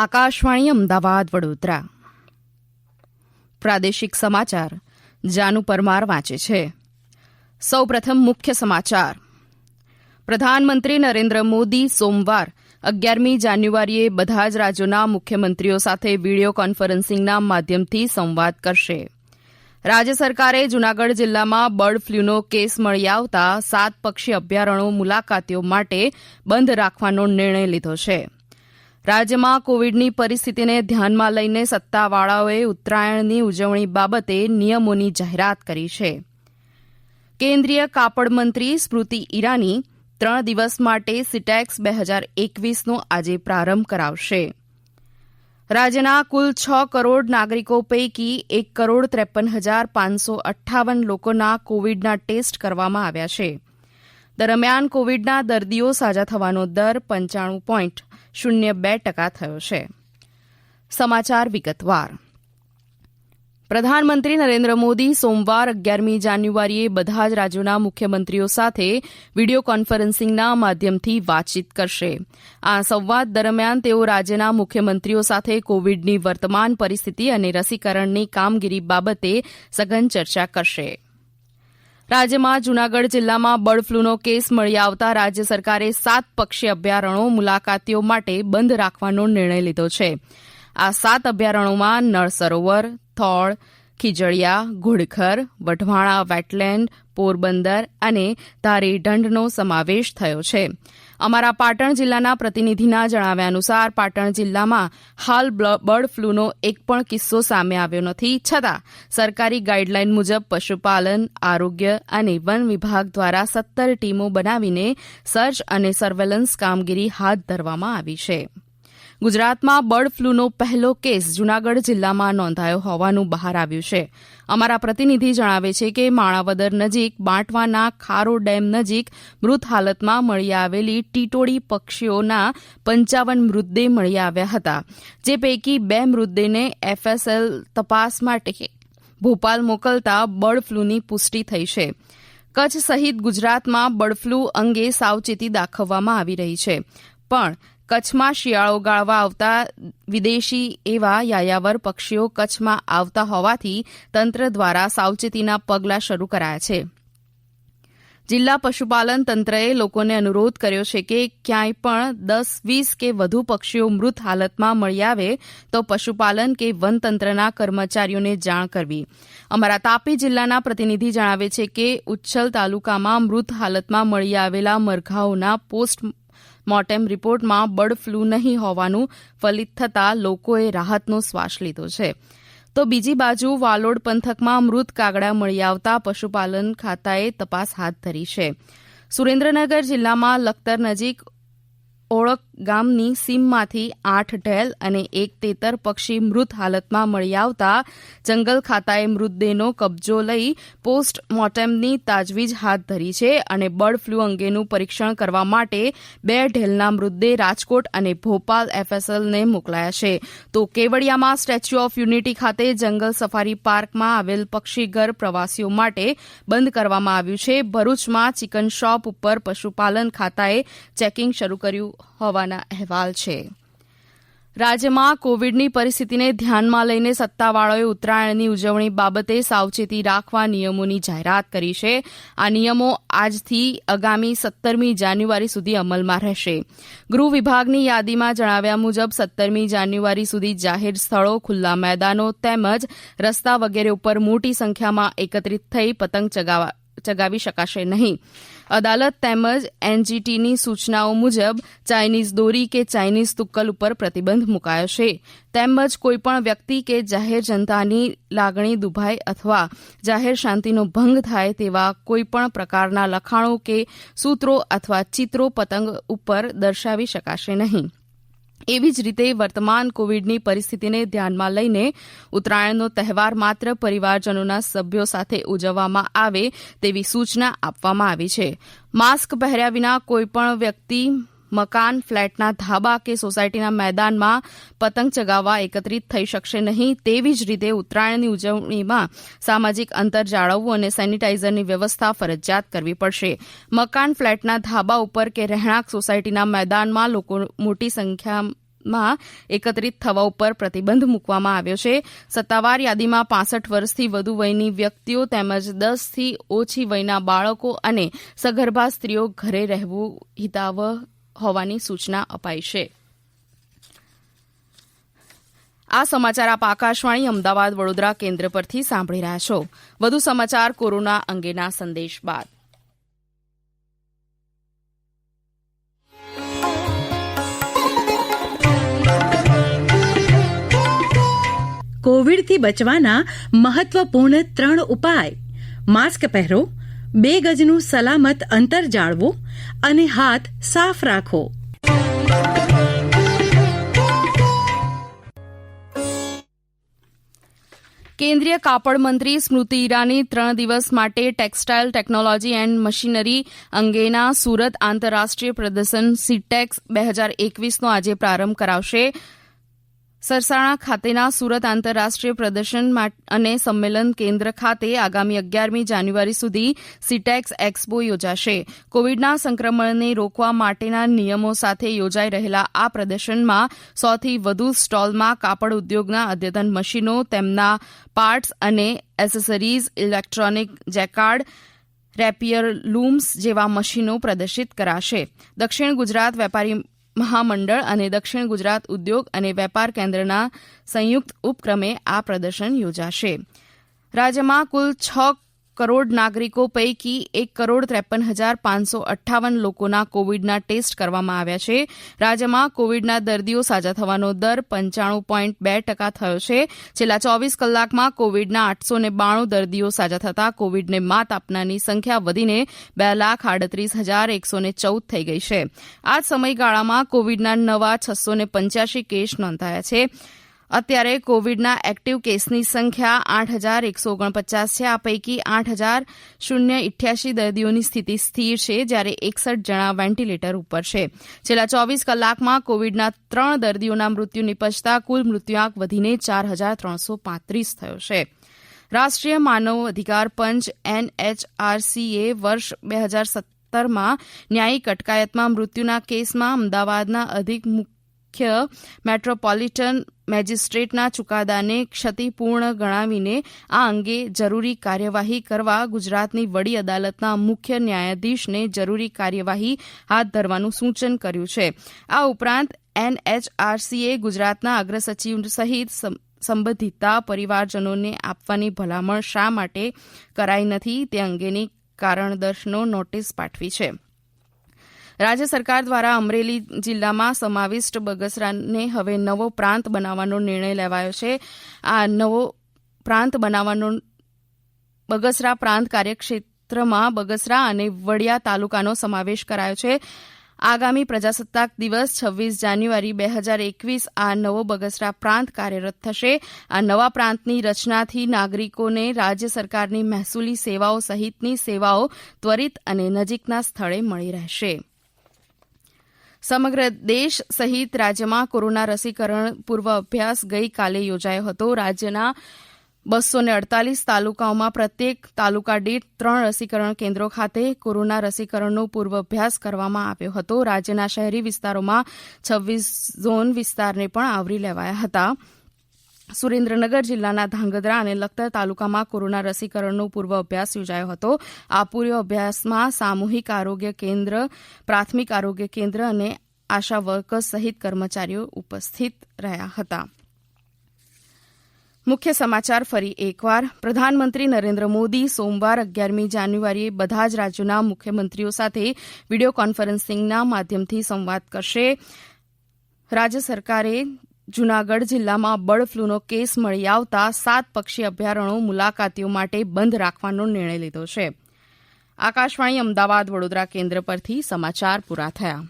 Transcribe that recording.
આકાશવાણી અમદાવાદ, વડોદરા. પ્રાદેશિક સમાચાર, જાનુ પરમાર વાંચે છે. સૌ પ્રથમ મુખ્ય સમાચાર. પ્રધાનમંત્રી નરેન્દ્ર મોદી સોમવાર અગિયારમી જાન્યુઆરીએ બધા જ રાજ્યોના મુખ્યમંત્રીઓ સાથે વીડિયો કોન્ફરન્સિંગના માધ્યમથી સંવાદ કરશે. રાજ્ય સરકારે જૂનાગઢ જિલ્લામાં બર્ડ ફ્લૂનો કેસ મળી આવતા સાત પક્ષી અભયારણ્યો મુલાકાતીઓ માટે બંધ રાખવાનો નિર્ણય લીધો છે. રાજ્યમાં કોવિડની પરિસ્થિતિને ધ્યાનમાં લઈને સત્તાવાળાઓએ ઉત્તરાયણની ઉજવણી બાબતે નિયમોની જાહેરાત કરી છે. કેન્દ્રીય કાપડ મંત્રી સ્મૃતિ ઈરાની ત્રણ દિવસ માટે સિટેક્સ બે હજાર એકવીસનો આજે પ્રારંભ કરાવશે. રાજ્યના કુલ છ કરોડ નાગરિકો પૈકી એક કરોડ ત્રેપન હજાર પાંચસો અઠ્ઠાવન લોકોના કોવિડના ટેસ્ટ કરવામાં આવ્યા છે. દરમિયાન કોવિડના દર્દીઓ સાજા થવાનો દર પંચાણું પોઈન્ટ શૂન્ય બે ટકા થયો છે. સમાચાર વિગતવાર. પ્રધાનમંત્રી નરેન્દ્ર મોદી સોમવાર અગિયારમી જાન્યુઆરીએ બધા જ રાજ્યોના મુખ્યમંત્રીઓ સાથે વીડિયો કોન્ફરન્સિંગના માધ્યમથી વાતચીત કરશે. આ સંવાદ દરમિયાન તેઓ રાજ્યના મુખ્યમંત્રીઓ સાથે કોવિડની વર્તમાન પરિસ્થિતિ અને રસીકરણની કામગીરી બાબતે સઘન ચર્ચા કરશે. રાજ્યમાં જૂનાગઢ જિલ્લામાં બર્ડ ફ્લૂનો કેસ મળી આવતા રાજ્ય સરકારે સાત પક્ષી અભયારણ્યો મુલાકાતીઓ માટે બંધ રાખવાનો નિર્ણય લીધો છે. આ સાત અભયારણ્યોમાં નળ સરોવર, થોળ, ખીજડીયા, ઘુડખર, વઢવાણા, વેટલેન્ડ, પોરબંદર અને ધારીઢંઢનો સમાવેશ થયો છે. અમારા પાટણ જિલ્લાના પ્રતિનિધિના જણાવ્યા અનુસાર પાટણ જિલ્લામાં હાલ બર્ડ ફ્લૂનો એક પણ કિસ્સો સામે આવ્યો નથી. છતાં, સરકારી ગાઈડલાઈન મુજબ પશુપાલન, આરોગ્ય અને વન વિભાગ દ્વારા સત્તર ટીમો બનાવીને સર્ચ અને સર્વેલન્સ કામગીરી હાથ ધરવામાં આવી છે. ગુજરાતમાં બર્ડ ફ્લૂનો પહેલો કેસ જૂનાગઢ જિલ્લામાં નોંધાયો હોવાનું બહાર આવ્યું છે. અમારા પ્રતિનિધિ જણાવે છે કે માણાવદર નજીક, બાંટવાના ખારો ડેમ નજીક મૃત હાલતમાં મળી આવેલી ટીટોડી પક્ષીઓના પંચાવન મૃતદેહ મળી આવ્યા હતા, જે પૈકી બે મૃતદેહને એફએસએલ તપાસ માટે ભોપાલ મોકલતા બર્ડ ફ્લૂની પુષ્ટિ થઈ છે. કચ્છ સહિત ગુજરાતમાં બર્ડ ફ્લૂ અંગે સાવચેતી દાખવવામાં આવી રહી છે. પણ કચ્છમાં શિયાળો ગાળવા આવતા વિદેશી એવા યાયાવર પક્ષીઓ કચ્છમાં આવતા હોવાથી તંત્ર દ્વારા સાવચેતીના પગલાં શરૂ કરાયા છે. જિલ્લા પશુપાલન તંત્રએ લોકોને અનુરોધ કર્યો છે કે ક્યાંય પણ દસ, વીસ કે વધુ પક્ષીઓ મૃત હાલતમાં મળી આવે તો પશુપાલન કે વનતંત્રના કર્મચારીઓને જાણ કરવી. અમારા તાપી જિલ્લાના પ્રતિનિધિ જણાવે છે કે ઉચ્છલ તાલુકામાં મૃત હાલતમાં મળી આવેલા મરઘાઓના પોસ્ટ મોર્ટેમ રિપોર્ટમાં બર્ડ ફ્લૂ નહીં હોવાનું ફલિત થતાં લોકોએ રાહતનો શ્વાસ લીધો છે. તો બીજી બાજુ વાલોડ પંથકમાં મૃત કાગડા મળી આવતા પશુપાલન ખાતાએ તપાસ હાથ ધરી છે. સુરેન્દ્રનગર જિલ્લામાં લખતર નજીક ઓળક ગામની સીમમાંથી આઠ ઢેલ અને એક તેતર પક્ષી મૃત હાલતમાં મળી આવતા જંગલ ખાતાએ મૃતદેહનો કબજો લઈ પોસ્ટ મોર્ટેમની તાજવીજ હાથ ધરી છે અને બર્ડ ફ્લૂ અંગેનું પરીક્ષણ કરવા માટે બે ઢેલના મૃતદેહ રાજકોટ અને ભોપાલ એફએસએલને મોકલાયા છે. તો કેવડિયામાં સ્ટેચ્યુ ઓફ યુનિટી ખાતે જંગલ સફારી પાર્કમાં આવેલ પક્ષીઘર પ્રવાસીઓ માટે બંધ કરવામાં આવ્યું છે. ભરૂચમાં ચિકન શોપ ઉપર પશુપાલન ખાતાએ ચેકિંગ શરૂ કર્યું હોવાના અહેવાલ છે. રાજ્યમાં કોવિડની પરિસ્થિતિને ધ્યાનમાં લઈને સત્તાવાળાઓએ ઉત્તરાયણની ઉજવણી બાબતે સાવચેતી રાખવા નિયમોની જાહેરાત કરી છે. આ નિયમો આજથી આગામી સત્તરમી જાન્યુઆરી સુધી અમલમાં રહેશે. ગૃહ વિભાગની યાદીમાં જણાવ્યા મુજબ સત્તરમી જાન્યુઆરી સુધી જાહેર સ્થળો, ખુલ્લા મેદાનો તેમજ રસ્તા વગેરે ઉપર મોટી સંખ્યામાં એકત્રિત થઈ પતંગ ચગાવી શકાશે નહીં. અદાલત તેમજ એનજીટીની સૂચનાઓ મુજબ, ચાઇનીઝ દોરી કે ચાઇનીઝ તુક્કલ ઉપર પ્રતિબંધ મુકાયો છે. તેમજ કોઈપણ વ્યક્તિ કે જાહેર જનતાની લાગણી દુભાય અથવા જાહેર શાંતિનો ભંગ થાય તેવા કોઈપણ પ્રકારના લખાણો કે સૂત્રો અથવા ચિત્રો પતંગ ઉપર દર્શાવી શકાશે નહીં. એવી જ રીતે વર્તમાન કોવિડની પરિસ્થિતિને ધ્યાનમાં લઈને ઉત્તરાયણનો તહેવાર માત્ર પરિવારજનોના સભ્યો સાથે ઉજવવામાં આવે તેવી સૂચના આપવામાં આવી છે. માસ્ક પહેર્યા વિના કોઈપણ વ્યક્તિ મકાન, ફ્લેટના ધાબા કે સોસાયટીના મેદાનમાં પતંગ ચગાવવા એકત્રિત થઈ શકશે નહીં તેવી જ રીતે ઉત્તરાયણની ઉજવણીમાં સામાજિક અંતર જાળવવું અને સેનિટાઇઝરની વ્યવસ્થા ફરજિયાત કરવી પડશે. મકાન, ફ્લેટના ધાબા ઉપર કે રહેણાંક સોસાયટીના મેદાનમાં લોકો મોટી સંખ્યામાં એકત્રિત થવા ઉપર પ્રતિબંધ મૂકવામાં આવ્યો છે. સત્તાવાર યાદીમાં પાસઠ વર્ષથી વધુ વયની વ્યક્તિઓ તેમજ દસથી ઓછી વયના બાળકો અને સગર્ભા સ્ત્રીઓ ઘરે રહેવું હિતાવહ હોવાની સૂચના અપાઈ છે. આ સમાચાર આપ આકાશવાણી અમદાવાદ વડોદરા કેન્દ્ર પરથી સાંભળી રહ્યા છો. વધુ સમાચાર કોરોના અંગેના સંદેશ બાદ. કોવિડથી બચવાના મહત્વપૂર્ણ ત્રણ ઉપાય. માસ્ક પહેરો બે ગજનું સલામત અંતર જાળવો અને હાથ સાફ રાખો. કેન્દ્રીય કાપડ મંત્રી સ્મૃતિ ઈરાની ત્રણ દિવસ માટે ટેક્સટાઇલ ટેકનોલોજી એન્ડ મશીનરી અંગેના સુરત આંતરરાષ્ટ્રીય પ્રદર્શન સીટેક્સ બે હજાર એકવીસનો આજે પ્રારંભ કરાવશે. સરસાણા ખાતેના સુરત આંતરરાષ્ટ્રીય પ્રદર્શન અને સંમેલન કેન્દ્ર ખાતે આગામી અગિયારમી જાન્યુઆરી સુધી સીટેક્સ એક્સપો યોજાશે. કોવિડના સંક્રમણને રોકવા માટેના નિયમો સાથે યોજાઈ રહેલા આ પ્રદર્શનમાં સૌથી વધુ સ્ટોલમાં કાપડ ઉદ્યોગના અદ્યતન મશીનો, તેમના પાર્ટસ અને accessories, electronic jacquard, rapier looms જેવા મશીનો પ્રદર્શિત કરાશે. દક્ષિણ ગુજરાત વેપારી મહામંડળ અને દક્ષિણ ગુજરાત ઉદ્યોગ અને વેપાર કેન્દ્રના સંયુક્ત ઉપક્રમે આ પ્રદર્શન યોજાશે. રાજ્યમાં કુલ છ કરોડ નાગરિકો પૈકી એક કરોડ ત્રેપન હજાર પાંચસો અઠ્ઠાવન લોકોના કોવિડના ટેસ્ટ કરવામાં આવ્યા છે. રાજ્યમાં કોવિડના દર્દીઓ સાજા થવાનો દર પંચાણું પોઈન્ટ બે ટકા થયો છે. છેલ્લા ચોવીસ કલાકમાં કોવિડના આઠસો ને બાણું દર્દીઓ સાજા થતાં કોવિડને માત આપનારની સંખ્યા વધીને બે લાખ આડત્રીસ હજાર એકસો ને ચૌદ થઈ ગઈ છે. આ સમયગાળામાં કોવિડના નવા છસો ને પંચ્યાસી કેસ નોંધાયા છે. અત્યારે કોવિડના એક્ટિવ કેસની સંખ્યા આઠ હજાર એકસો ઓગણપચાસ છે. આ પૈકી આઠ હજાર શૂન્ય ઇઠ્યાસી દર્દીઓની સ્થિતિ સ્થિર છે, જ્યારે એકસઠ જણા વેન્ટિલેટર ઉપર છે. છેલ્લા ચોવીસ કલાકમાં કોવિડના ત્રણ દર્દીઓના મૃત્યુ નિપજતા કુલ મૃત્યુઆંક વધીને ચાર હજાર ત્રણસો પાંત્રીસ થયો છે. રાષ્ટ્રીય માનવ અધિકાર પંચ એનએચઆરસીએ વર્ષ બે હજાર સત્તરમાં ન્યાયિક અટકાયતમાં મૃત્યુના કેસમાં અમદાવાદના અધિક મુખ્ય મેટ્રોપોલિટન મેજિસ્ટ્રેટના ચુકાદાને ક્ષતિપૂર્ણ ગણાવીને આ અંગે જરૂરી કાર્યવાહી કરવા ગુજરાતની વડી અદાલતના મુખ્ય ન્યાયાધીશને જરૂરી કાર્યવાહી હાથ ધરવાનું સૂચન કર્યું છે. આ ઉપરાંત એનએચઆરસીએ ગુજરાતના અગ્રસચિવ સહિત સંબંધિતા પરિવારજનોને આપવાની ભલામણ શા માટે કરાઈ નથી તે અંગેની કારણદર્શનો નોટિસ પાઠવી છે. રાજ્ય સરકાર દ્વારા અમરેલી જિલ્લામાં સમાવિષ્ટ બગસરાને હવે નવો પ્રાંત બનાવવાનો નિર્ણય લેવાયો છે. આ નવો પ્રાંત બનાવવાનો બગસરા પ્રાંત કાર્યક્ષેત્રમાં બગસરા અને વડિયા તાલુકાનો સમાવેશ કરાયો છે. આગામી પ્રજાસત્તાક દિવસ છવ્વીસ જાન્યુઆરી બે હજાર એકવીસ આ નવો બગસરા પ્રાંત કાર્યરત થશે. આ નવા પ્રાંતની રચનાથી નાગરિકોને રાજ્ય સરકારની મહેસૂલી સેવાઓ સહિતની સેવાઓ ત્વરિત અને નજીકના સ્થળે મળી રહેશે. સમગ્ર દેશ સહિત રાજ્યમાં કોરોના રસીકરણ પૂર્વાભ્યાસ ગઈકાલે યોજાયો હતો. રાજ્યના બસો ને અડતાલીસ તાલુકાઓમાં પ્રત્યેક તાલુકા દીઠ ત્રણ રસીકરણ કેન્દ્રો ખાતે કોરોના રસીકરણનો પૂર્વાભ્યાસ કરવામાં આવ્યો હતો. રાજ્યના શહેરી વિસ્તારોમાં છવ્વીસ ઝોન વિસ્તારને પણ આવરી લેવાયા હતા. સુરેન્દ્રનગર જિલ્લાના ધાંગધ્રા અને લખતર તાલુકામાં કોરોના રસીકરણનો પૂર્વ અભ્યાસ યોજાયો હતો. આ પૂર્વ અભ્યાસમાં સામૂહિક આરોગ્ય કેન્દ્ર, પ્રાથમિક આરોગ્ય કેન્દ્ર અને આશા વર્કર્સ સહિત કર્મચારીઓ ઉપસ્થિત રહ્યા હતા. મુખ્ય સમાચાર ફરી એકવાર. પ્રધાનમંત્રી નરેન્દ્ર મોદી સોમવાર અગિયારમી જાન્યુઆરીએ બધા જ રાજ્યોના મુખ્યમંત્રીઓ સાથે વીડિયો કોન્ફરન્સિંગના માધ્યમથી સંવાદ કરશે. રાજ્ય સરકારે જૂનાગઢ જિલ્લામાં બર્ડ ફ્લૂનો કેસ મળી આવતા સાત પક્ષી અભયારણ્યો મુલાકાતીઓ માટે બંધ રાખવાનો નિર્ણય લીધો છે. આકાશવાણી અમદાવાદ વડોદરા કેન્દ્ર પરથી સમાચાર પૂરા થયા.